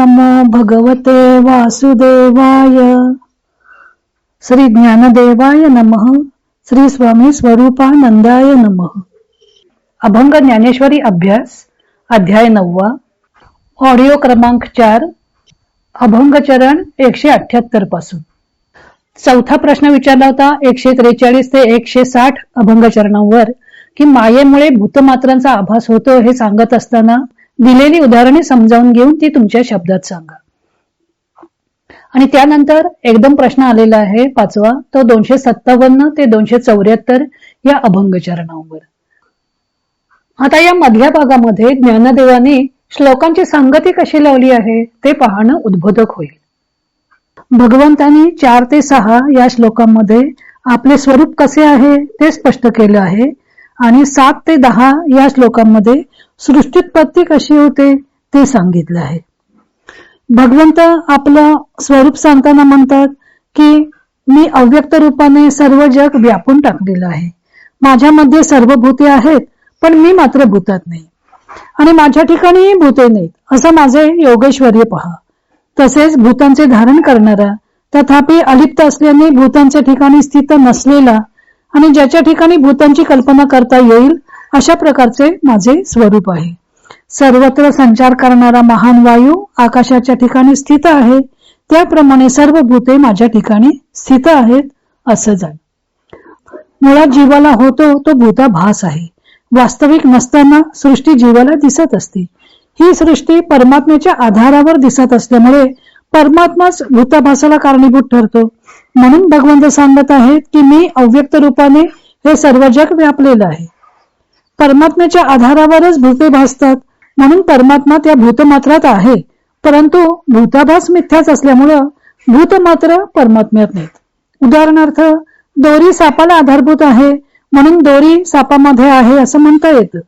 नमो भगवते वासुदेवाय. श्री ज्ञानदेवाय नमः. श्री स्वामी स्वरूपानंदाय नमः. अभंग ज्ञानेश्वरी अभ्यास अध्याय नववा. ऑडिओ क्रमांक चार अभंगचरण एकशे अठ्याहत्तरपासून. चौथा प्रश्न विचारला होता एकशे त्रेचाळीस ते एकशे साठ अभंगचरणांवर की मायेमुळे भूतमात्रांचा आभास होतो हे सांगत असताना दिलेली उदाहरणे समजावून घेऊन ती तुमच्या शब्दात सांगा. आणि त्यानंतर एकदम प्रश्न आलेला आहे पाचवा तो दोनशे सत्तावन्न ते दोनशे चौऱ्याहत्तर या अभंग चरणांवर आता या मधल्या भागामध्ये ज्ञानदेवाने श्लोकांची संगती कशी लावली आहे ते पाहणं उद्बोधक होईल. भगवंतानी चार ते सहा या श्लोकांमध्ये आपले स्वरूप कसे आहे ते स्पष्ट केलं आहे आणि सात ते दहा या श्लोकांमध्ये सृष्टीत्पत्ती कशी होते ते सांगितलं आहे. भगवंत आपलं स्वरूप सांगताना म्हणतात की मी अव्यक्त रूपाने सर्व जग व्यापून टाकलेलं आहे. माझ्यामध्ये सर्व भूते आहेत पण मी मात्र भूतात नाही. आणि माझ्या ठिकाणीही भूते नाहीत असं माझे योगेश्वर्य पहा. तसेच भूतांचे धारण करणारा तथापि अलिप्त असल्याने भूतांच्या ठिकाणी स्थित नसलेला आणि ज्याच्या ठिकाणी भूतांची कल्पना करता येईल अशा प्रकारचे माझे स्वरूप आहे. सर्वत्र संचार करणारा महान वायू आकाशाच्या ठिकाणी स्थित आहे. त्याप्रमाणे सर्व भूते माझ्या ठिकाणी स्थित आहेत असं जाण मुळात जीवाला होतो तो भूताभास आहे. वास्तविक नसताना सृष्टी जीवाला दिसत असते. ही सृष्टी परमात्म्याच्या आधारावर दिसत असल्यामुळे परमात्माच भूताभासाला कारणीभूत ठरतो. म्हणून भगवंत सांगत आहेत की मी अव्यक्त रूपाने हे सर्व जग व्यापलेलं आहे. परमात्म्याच्या आधारावरच भूते भासतात. म्हणून परमात्मा त्या भूतमात्रात आहे. परंतु भूताभास मिथ्याच असल्यामुळं भूत मात्र परमात्म्यात नाहीत. उदाहरणार्थ दोरी सापाला आधारभूत आहे. म्हणून दोरी सापामध्ये आहे असं म्हणता येतं.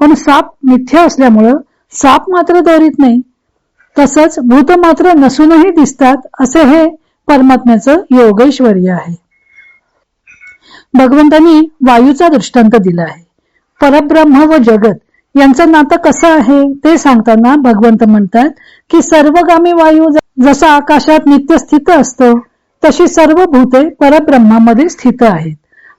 पण साप मिथ्या असल्यामुळं साप मात्र दोरीत नाही. तसंच भूत मात्र नसूनही दिसतात असे हे परमात्म्याचं योगेश्वर्य आहे. भगवंतांनी वायूचा दृष्टांत दिला आहे. परब्रह्म व जगत यांचं नातं कसं आहे ते सांगताना भगवंत म्हणतात की सर्वगामी वायू जसा आकाशात नित्य स्थित असतो तशी सर्व भूते परब्रह्मामध्ये स्थित आहेत.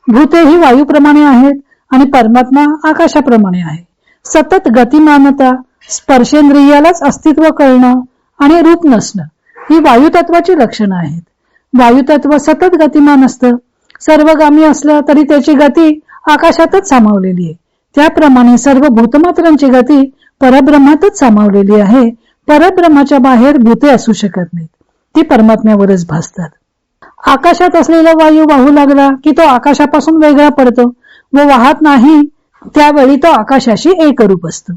भूते ही वायूप्रमाणे आहेत आणि परमात्मा आकाशाप्रमाणे आहे. सतत गतिमानता स्पर्शेंद्रियालाच अस्तित्व कळणं आणि रूप नसणं ही वायुतत्वाची लक्षणं आहेत. वायुतत्व सतत गतिमान असतं. सर्वगामी असलं तरी त्याची गती आकाशातच सामावलेली आहे. त्याप्रमाणे सर्व भूतमात्रांची गती परब्रह्मातच सामावलेली आहे. परब्रह्माच्या बाहेर भूते असू शकत नाहीत. ती परमात्म्यावरच भासतात. आकाशात असलेला वायू वाहू लागला की तो आकाशापासून वेगळा पडतो व वाहत नाही त्यावेळी तो आकाशाशी एकरूप असतो.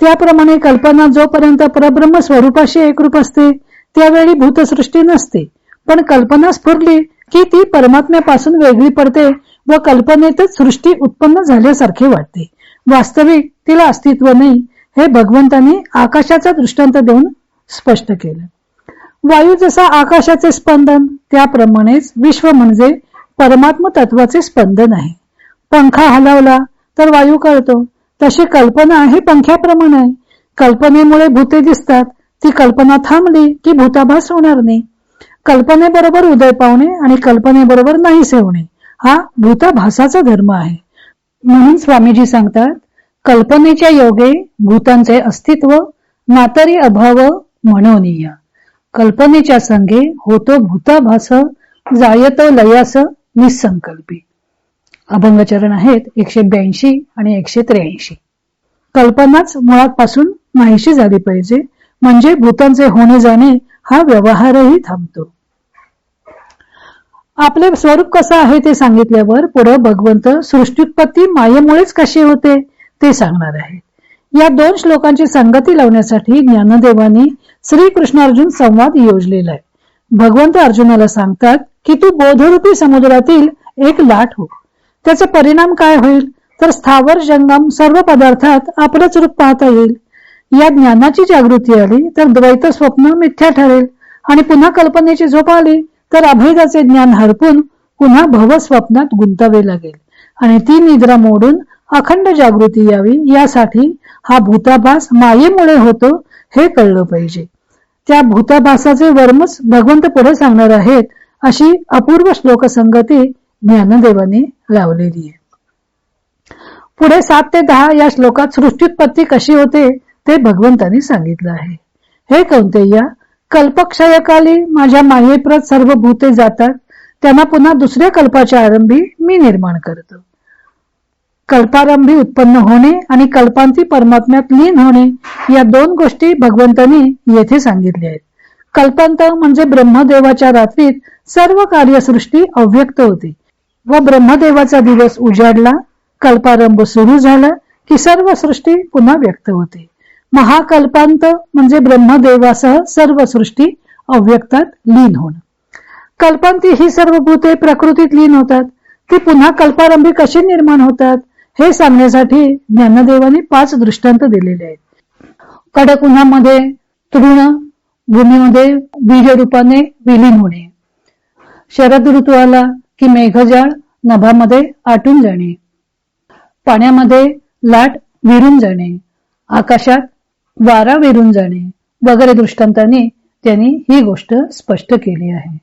त्याप्रमाणे कल्पना जोपर्यंत परब्रह्म स्वरूपाशी एकरूप असते त्यावेळी भूतसृष्टी नसते. पण कल्पना स्फुरली की ती परमात्म्यापासून वेगळी पडते व कल्पनेतच सृष्टी उत्पन्न झाल्यासारखे वाटते. वास्तविक तिला अस्तित्व नाही हे भगवंताने आकाशाचा दृष्टांत देऊन स्पष्ट केलं. वायू जसा आकाशाचे स्पंदन त्याप्रमाणेच विश्व म्हणजे परमात्म तत्वाचे स्पंदन आहे. पंखा हलवला तर वायू कळतो तशी कल्पना ही पंख्याप्रमाणे. आहे कल्पनेमुळे भूते दिसतात ती कल्पना थांबली की भूताभास होणार नाही. कल्पनेबरोबर उदय पावणे आणि कल्पनेबरोबर नाही सेवणे हा भूताभासाचा धर्म आहे. म्हणून स्वामीजी सांगतात कल्पनेच्या योगे भूतांचे अस्तित्व नातरी अभाव म्हणून कल्पनेच्या संगे होतो भूताभास जायतो लयास निसंकल्पी. अभंगचरण आहेत एकशे ब्याऐंशी आणि एकशे त्र्याऐंशी. कल्पनाच मुळात पासून नाहीशी झाली पाहिजे म्हणजे भूतांचे होणे जाणे हा व्यवहारही थांबतो. आपले स्वरूप कसं आहे ते सांगितल्यावर पुढे भगवंत सृष्टीत्पत्ती मायेमुळेच कशी होते ते सांगणार आहे या दोन श्लोकांची संगती लावण्यासाठी ज्ञानदेवानी श्री कृष्णार्जुन संवाद योजलेला आहे. भगवंत अर्जुनाला सांगतात की तू बोधरूपी समुद्रातील एक लाट हो. त्याचा परिणाम काय होईल? तर स्थावर जंगम सर्व पदार्थात आपलंच रूप पाहता येईल. या ज्ञानाची जागृती आली तर द्वैत स्वप्न मिथ्या ठरेल आणि पुन्हा कल्पनेची झोप आली तर अभेदाचे ज्ञान हरपून पुन्हा भवस्वप्नात गुंतावे लागेल. आणि ती निद्रा मोडून अखंड जागृती यावी यासाठी हा भूताभास मायेमुळे होतो हे कळलं पाहिजे. त्या भूताभासाचे वर्मच भगवंत पुढे सांगणार आहेत अशी अपूर्व श्लोक संगती ज्ञानदेवाने लावलेली आहे. पुढे सात ते दहा या श्लोकात सृष्टीत्पत्ती कशी होते ते भगवंतांनी सांगितलं आहे. हे कोणते या कल्पक्षयकाली माझ्या मायेप्रत सर्व भूते जातात त्यांना पुन्हा दुसऱ्या कल्पाच्या आरंभी मी निर्माण करतो. कल्पारंभी उत्पन्न होणे आणि कल्पांती परमात्म्यात लीन होणे या दोन गोष्टी भगवंतांनी येथे सांगितल्या आहेत. कल्पांत म्हणजे ब्रह्मदेवाच्या रात्रीत सर्व कार्यसृष्टी अव्यक्त होती. व ब्रह्मदेवाचा दिवस उजाडला कल्पारंभ सुरू झाला की सर्व सृष्टी पुन्हा व्यक्त होते. महाकल्पांत म्हणजे ब्रह्मदेवासह सर्व सृष्टी अव्यक्तात लीन होणं. कल्पांती ही सर्व भूते प्रकृतीत लीन होतात. ती पुन्हा कल्पारंभी कशी निर्माण होतात हे सांगण्यासाठी ज्ञानदेवाने पाच दृष्टांत दिलेले आहेत. कडक उन्हामध्ये तृण भूमीमध्ये बीज रूपाने विलीन होणे. शरद ऋतू आला की मेघजाळ नभामध्ये आटून जाणे. पाण्यामध्ये लाट विरून जाणे. आकाशात वारा विरून जाणे वगैरे दृष्टांताने त्यांनी ही गोष्ट स्पष्ट केली आहे.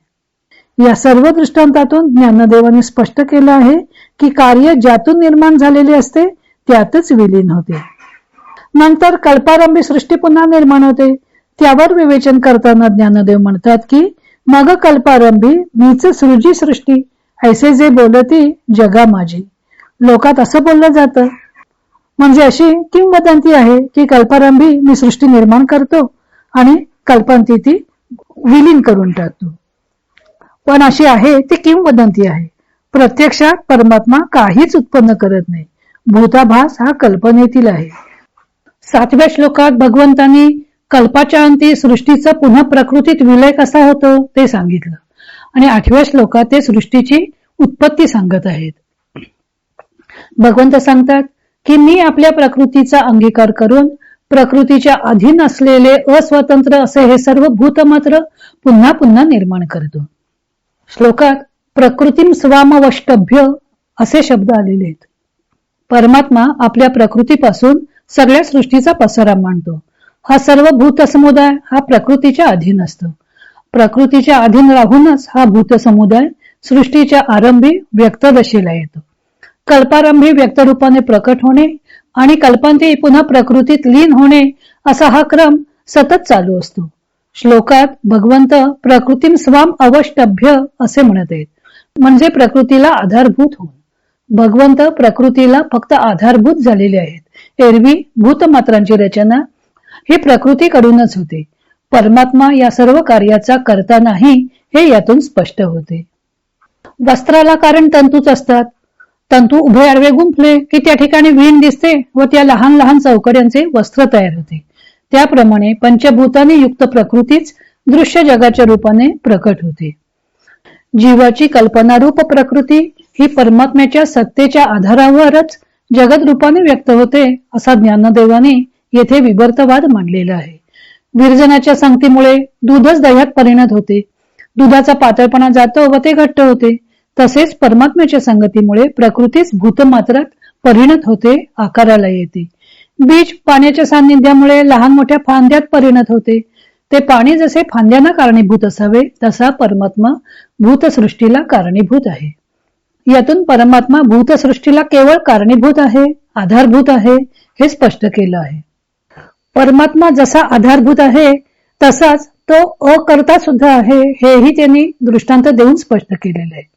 या सर्व दृष्टांतातून ज्ञानदेवाने स्पष्ट केलं आहे की कार्य ज्यातून निर्माण झालेले असते त्यातच विलीन होते. नंतर कल्पारंभी सृष्टी पुन्हा निर्माण होते. त्यावर विवेचन करताना ज्ञानदेव म्हणतात की मग कल्पारंभी मीच सृजी सृष्टी ऐसे जे बोलती जगा माझी. लोकात असं बोललं जातं म्हणजे अशी किंवदंती आहे की कल्पारंभी मी सृष्टी निर्माण करतो आणि कल्पांती ती विलीन करून टाकतो. पण अशी आहे ती किंवदंती आहे. प्रत्यक्षात परमात्मा काहीच उत्पन्न करत नाही. भूताभास हा कल्पनेतील आहे. सातव्या श्लोकात भगवंतांनी कल्पाच्या अंती सृष्टीचा पुन्हा प्रकृतीत विलय कसा होतो ते सांगितलं. आणि आठव्या श्लोकात ते सृष्टीची उत्पत्ती सांगत आहेत. भगवंत सांगतात की मी आपल्या प्रकृतीचा अंगीकार करून प्रकृतीच्या अधीन असलेले अस्वतंत्र असे हे सर्व भूत मात्र पुन्हा पुन्हा निर्माण करतो. श्लोकात प्रकृतीम स्वामवष्टभ्य असे शब्द आलेले आहेत. परमात्मा आपल्या प्रकृतीपासून सगळ्या सृष्टीचा पसारा मांडतो. हा सर्व भूत समुदाय हा प्रकृतीच्या अधीन असतो. प्रकृतीच्या अधीन राहूनच हा भूत समुदाय सृष्टीच्या आरंभी व्यक्तदशेला येतो. कल्पारंभी व्यक्तरूपाने प्रकट होणे आणि कल्पांती पुन्हा प्रकृतीत लीन होणे असा हा क्रम सतत चालू असतो. श्लोकात भगवंत प्रकृतीम स्वाम अवष्टभ्य असे म्हणत आहेत. म्हणजे प्रकृतीला आधारभूत होऊन. भगवंत प्रकृतीला फक्त आधारभूत झालेले आहेत. एरवी भूतमात्रांची रचना ही प्रकृतीकडूनच होते. परमात्मा या सर्व कार्याचा करता नाही हे यातून स्पष्ट होते. वस्त्राला कारण तंतूच असतात. तंतू उभे आडवे गुंफले की त्या ठिकाणी वीण दिसते व त्या लहान लहान चौकड्यांचे वस्त्र तयार होते. त्याप्रमाणे पंचभूताने युक्त प्रकृतीच दृश्य जगाच्या रूपाने प्रकट होते. जीवाची कल्पनारूप प्रकृती ही परमात्म्याच्या सत्तेच्या आधारावरच जगद रूपाने व्यक्त होते असा ज्ञानदेवाने येथे विवर्तवाद मांडलेला आहे. विरजनाच्या संगतीमुळे दूधच दह्यात परिणत होते. दुधाचा पातळपणा जातो व ते घट्ट होते. तसेच परमात्म्याच्या संगतीमुळे प्रकृतीच भूतमात्रात परिणत होते आकाराला येते. बीज पाण्याच्या सान्निध्यामुळे लहान मोठ्या फांद्यात परिणत होते. ते पाणी जसे फांद्यांना कारणीभूत असावे तसा परमात्मा भूतसृष्टीला कारणीभूत आहे. यातून परमात्मा भूतसृष्टीला केवळ कारणीभूत आहे आधारभूत आहे हे स्पष्ट केलं आहे. परमात्मा जसा आधारभूत आहे तसाच तो अकर्ता सुद्धा आहे हेही त्यांनी दृष्टांत देऊन स्पष्ट केलेलं आहे.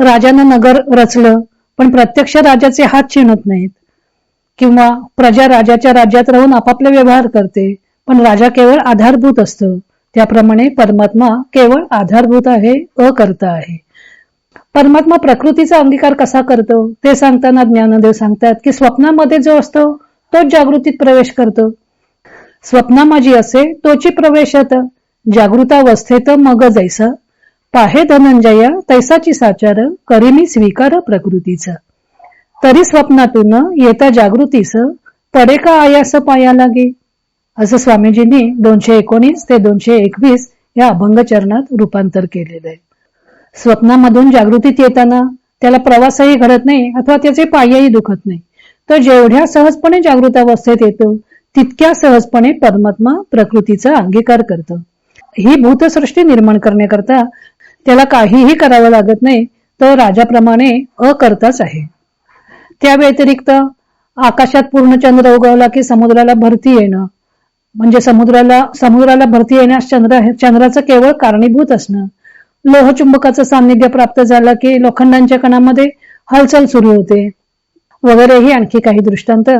राजानं नगर रचलं पण प्रत्यक्ष राजाचे हात चिणत नाहीत. किंवा प्रजा राजाच्या राज्यात राहून आपापले व्यवहार करते पण राजा केवळ आधारभूत असतो. त्याप्रमाणे परमात्मा केवळ आधारभूत आहे अकर्ता आहे. परमात्मा प्रकृतीचा अंगीकार कसा करतो ते सांगताना ज्ञानदेव सांगतात की स्वप्नामध्ये जो असतो तोच जागृतीत प्रवेश करतो. स्वप्नामाजी असे तोची प्रवेशात. जागृतावस्थेत मग जैसा. पाहे धनंजय तैसाची साचार करीमी स्वीकार प्रकृतीचा. तरी स्वप्नातून येता जागृतीस पडे का आयास पाया लागे. असं स्वामीजींनी दोनशे एकोणीस ते दोनशे एकवीस या अभंग चरणात रूपांतर केलेलं आहे. स्वप्नामधून जागृतीत येताना त्याला प्रवासही घडत नाही अथवा त्याचे पायही दुखत नाही. तर जेवढ्या सहजपणे जागृत अवस्थेत येतो तितक्या सहजपणे परमात्मा प्रकृतीचा अंगीकार करतो. ही भूतसृष्टी निर्माण करण्याकरता त्याला काहीही करावं लागत नाही तो राजाप्रमाणे अकर्ताच आहे. त्या व्यतिरिक्त आकाशात पूर्ण चंद्र उगवला की समुद्राला भरती येणं. म्हणजे समुद्राला समुद्राला भरती येण्यास चंद्र चंद्राचं केवळ कारणीभूत असणं. लोहचुंबकाचं सान्निध्य प्राप्त झालं की लोखंडांच्या कणामध्ये हालचाल सुरू होते. वगैरेही आणखी काही दृष्टांत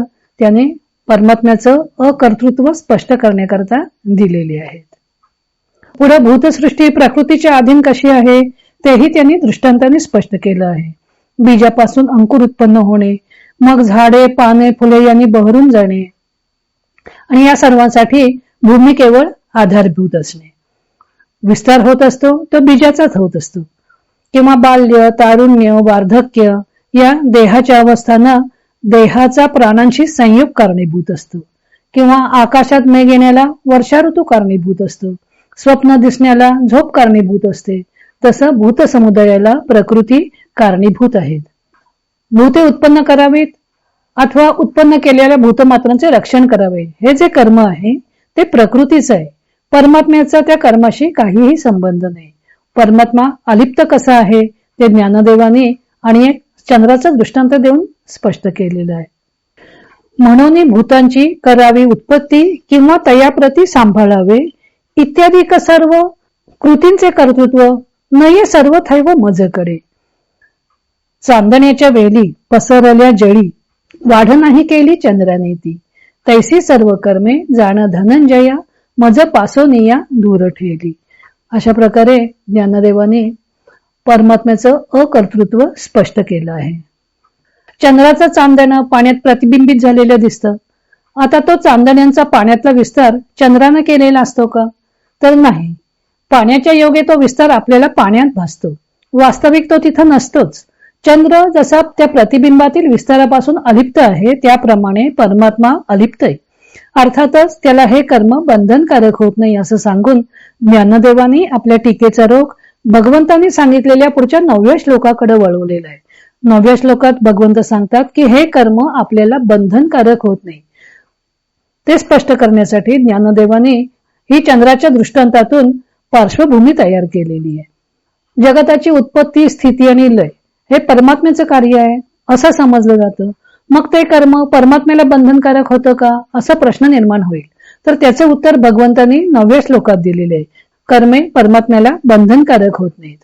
त्याने परमात्म्याचं अकर्तृत्व स्पष्ट करण्याकरता दिलेली आहेत. पुढे भूतसृष्टी प्रकृतीच्या अधीन कशी आहे तेही त्यांनी दृष्टांताने स्पष्ट केलं आहे. बीजापासून अंकुर उत्पन्न होणे मग झाडे पाने फुले यांनी बहरून जाणे. आणि या सर्वांसाठी भूमी केवळ आधारभूत असणे. विस्तार होत असतो तो बीजाचाच होत असतो. किंवा बाल्य तारुण्य वार्धक्य या देहाच्या अवस्थांना देहाचा प्राणांशी संयोग कारणीभूत असतो. किंवा आकाशात मेघ येण्याला वर्षा ऋतू कारणीभूत असतो. स्वप्न दिसण्याला झोप कारणीभूत असते. तसं भूत समुदायाला प्रकृती कारणीभूत आहेत. भूते उत्पन्न करावीत अथवा उत्पन्न केलेल्या भूतमात्रांचे रक्षण करावे. हे जे कर्म आहे ते प्रकृतीच आहे. परमात्म्याचा त्या कर्माशी काहीही संबंध नाही. परमात्मा अलिप्त कसा आहे ते ज्ञानदेवाने आणि एक चंद्राचा दृष्टांत देऊन स्पष्ट केलेलं आहे. म्हणून भूतांची करावी उत्पत्ती किंवा तयाप्रती सांभाळावे इत्यादी सर्व कृतींचे कर्तृत्व नये सर्व थैव मजकडे चांदण्याच्या वेली पसरल्या जळी वाढ नाही केली चंद्राने ती. तैसी सर्व कर्मे जाण धनंजया मज पासोनिया दूर ठेली. अशा प्रकारे ज्ञानदेवाने परमात्म्याचं अकर्तृत्व स्पष्ट केलं आहे. चंद्राचं चांदणं पाण्यात प्रतिबिंबित झालेलं दिसतं. आता तो चांदण्यांचा पाण्यातला विस्तार चंद्रानं केलेला असतो का? तर नाही. पाण्याच्या योगे तो विस्तार आपल्याला पाण्यात भासतो. वास्तविक तो तिथं नसतोच. चंद्र जसा त्या प्रतिबिंबातील विस्तारापासून अलिप्त आहे त्याप्रमाणे परमात्मा अलिप्त आहे अर्थातच त्याला हे कर्म बंधनकारक होत नाही असं सांगून ज्ञानदेवानी आपल्या टीकेचा रोग भगवंतांनी सांगितलेल्या पुढच्या नवव्या श्लोकाकडे वळवलेला आहे. नवव्या श्लोकात भगवंत सांगतात की हे कर्म आपल्याला बंधनकारक होत नाही. ते स्पष्ट करण्यासाठी ज्ञानदेवाने ही चंद्राच्या दृष्टांतातून पार्श्वभूमी तयार केलेली आहे. जगताची उत्पत्ती स्थिती आणि लय हे परमात्म्याचं कार्य आहे असं समजलं जातं. मग ते कर्म परमात्म्याला बंधनकारक होतं का असा प्रश्न निर्माण होईल. तर त्याचे उत्तर भगवंतांनी नवव्या श्लोकात दिलेले आहे. कर्मे परमात्म्याला बंधनकारक होत नाहीत.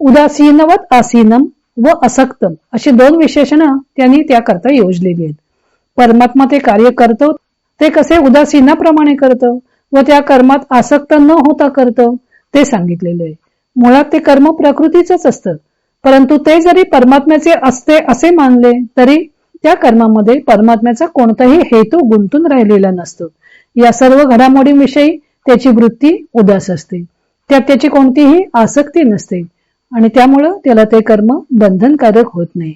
उदासीनवत आसीनम व असक्तम अशी दोन विशेषणं त्यांनी त्याकरता योजलेली आहेत. परमात्मा ते कार्य करतो ते कसे उदासीनाप्रमाणे करतं? व त्या कर्मात आसक्त न होता करतं ते सांगितलेलं आहे. मुळात ते कर्म प्रकृतीच असतं. परंतु ते जरी परमात्म्याचे असते असे मानले तरी त्या कर्मामध्ये परमात्म्याचा कोणताही हेतू गुंतून राहिलेला नसतो. या सर्व घडामोडींविषयी त्याची वृत्ती उदास असते. त्यात त्याची कोणतीही आसक्ती नसते. आणि त्यामुळं त्याला ते कर्म बंधनकारक होत नाही.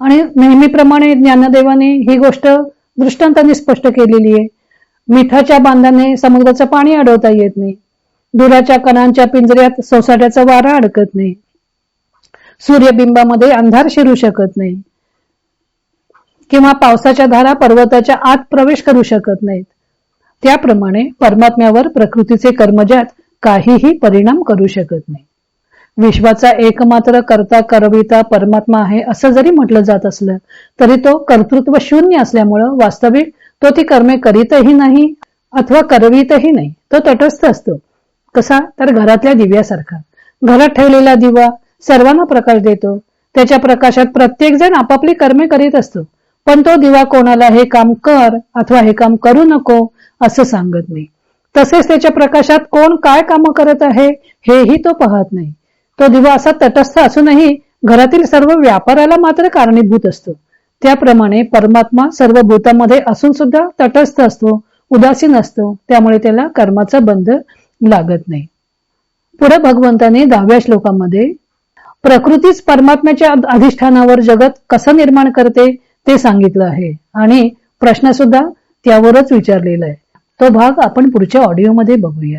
आणि नेहमीप्रमाणे ज्ञानदेवाने ही गोष्ट दृष्टांताने स्पष्ट केलेली आहे. मिठाच्या बांधाने समुद्राचं पाणी अडवता येत नाही. दुराच्या कणांच्या पिंजऱ्यात सोसाट्याचा वारा अडकत नाही. सूर्यबिंबामध्ये अंधार शिरू शकत नाही. किंवा पावसाच्या धारा पर्वताच्या आत प्रवेश करू शकत नाहीत. त्याप्रमाणे परमात्म्यावर प्रकृतीचे कर्मजात काहीही परिणाम करू शकत नाही. विश्वाचा एकमात्र करता करविता परमात्मा आहे असं जरी म्हटलं जात असलं तरी तो कर्तृत्व शून्य असल्यामुळं वास्तविक तो ती कर्मे करीतही नाही अथवा करवीतही नाही. तो तटस्थ असतो. कसा? तर घरातल्या दिव्यासारखा. घरात ठेवलेला दिवा सर्वांना प्रकाश देतो. त्याच्या प्रकाशात प्रत्येक जण आपापली कर्मे करीत असतो. पण तो दिवा कोणाला हे काम कर अथवा हे काम करू नको असं सांगत नाही. तसेच त्याच्या प्रकाशात कोण काय काम करत आहे हेही तो पाहत नाही. तो दिवा असा तटस्थ असूनही घरातील सर्व व्यापाराला मात्र कारणीभूत असतो. त्याप्रमाणे परमात्मा सर्व भूतामध्ये असून सुद्धा तटस्थ असतो उदासीन असतो. त्यामुळे त्याला कर्माचा बंध लागत नाही. पुढे भगवंताने दहाव्या श्लोकामध्ये प्रकृतीच परमात्म्याच्या अधिष्ठानावर जगत कसं निर्माण करते ते सांगितलं आहे. आणि प्रश्न सुद्धा त्यावरच विचारलेला आहे. तो भाग आपण पुढच्या ऑडिओमध्ये बघूया.